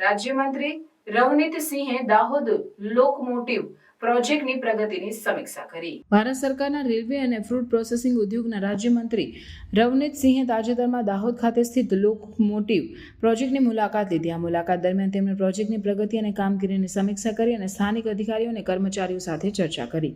રાજ્યમંત્રી રવનીતસિંહે દાહોદ લોકમોટિવ પ્રોજેક્ટની પ્રગતિની સમીક્ષા કરી. ભારત સરકારના રેલવે અને ફ્રૂટ પ્રોસેસિંગ ઉદ્યોગના રાજ્યમંત્રી રવનીતસિંહે તાજેતરમાં દાહોદ ખાતે સ્થિત લોકમોટિવ પ્રોજેક્ટની મુલાકાત લીધી. આ મુલાકાત દરમિયાન તેમણે પ્રોજેક્ટની પ્રગતિ અને કામગીરીની સમીક્ષા કરી અને સ્થાનિક અધિકારીઓ અને કર્મચારીઓ સાથે ચર્ચા કરી.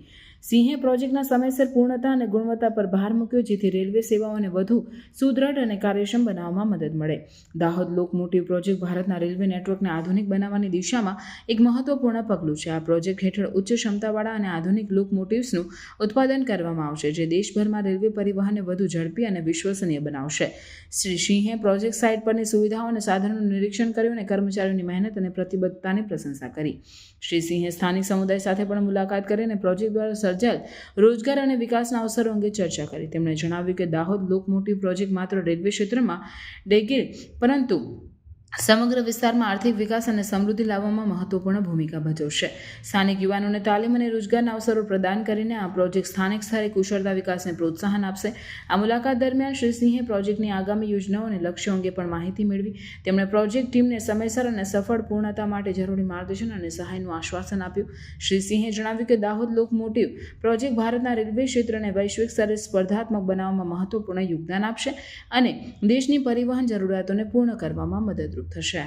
સિંહે પ્રોજેક્ટના સમયસર પૂર્ણતા અને ગુણવત્તા પર ભાર મૂક્યો, જેથી રેલવે સેવાઓને વધુ સુદૃઢ અને કાર્યક્ષમ બનાવવામાં મદદ મળે. દાહોદ લોકમોટિવ પ્રોજેક્ટ ભારતના રેલવે નેટવર્કને આધુનિક બનાવવાની દિશામાં એક મહત્વપૂર્ણ પગલું છે. આ પ્રોજેક્ટ હેઠળ ઉચ્ચ ક્ષમતાવાળા અને આધુનિક લોકમોટિવ્સનું ઉત્પાદન કરવામાં આવશે, જે દેશભરમાં રેલવે પરિવહનને વધુ ઝડપી અને વિશ્વસનીય બનાવશે. શ્રી સિંહે પ્રોજેક્ટ સાઇટ પરની સુવિધાઓ અને સાધનોનું નિરીક્ષણ કર્યું અને કર્મચારીઓની મહેનત અને પ્રતિબદ્ધતાની પ્રશંસા કરી. શ્રી સિંહે સ્થાનિક સમુદાય સાથે પણ મુલાકાત કરી અને પ્રોજેક્ટ દ્વારા સર્જાયેલ રોજગાર અને વિકાસના અવસરો અંગે ચર્ચા કરી. તેમણે જણાવ્યું કે દાહોદ લોકમોટિવ પ્રોજેક્ટ માત્ર રેલવે ક્ષેત્રમાં ડેગીર, પરંતુ સમગ્ર વિસ્તારમાં આર્થિક વિકાસ અને સમૃદ્ધિ લાવવામાં મહત્વપૂર્ણ ભૂમિકા ભજવશે. સ્થાનિક યુવાનોને તાલીમ અને રોજગારના અવસરો પ્રદાન કરીને આ પ્રોજેક્ટ સ્થાનિક સ્તરે કુશળતા વિકાસને પ્રોત્સાહન આપશે. આ મુલાકાત દરમિયાન શ્રી સિંહે પ્રોજેક્ટની આગામી યોજનાઓ અને લક્ષ્યો અંગે પણ માહિતી મેળવી. તેમણે પ્રોજેક્ટ ટીમને સમયસર અને સફળ પૂર્ણતા માટે જરૂરી માર્ગદર્શન અને સહાયનું આશ્વાસન આપ્યું. શ્રી સિંહે જણાવ્યું કે દાહોદ લોકમોટિવ પ્રોજેક્ટ ભારતના રેલવે ક્ષેત્રને વૈશ્વિક સ્તરે સ્પર્ધાત્મક બનાવવામાં મહત્વપૂર્ણ યોગદાન આપશે અને દેશની પરિવહન જરૂરિયાતોને પૂર્ણ કરવામાં મદદરૂપ 他是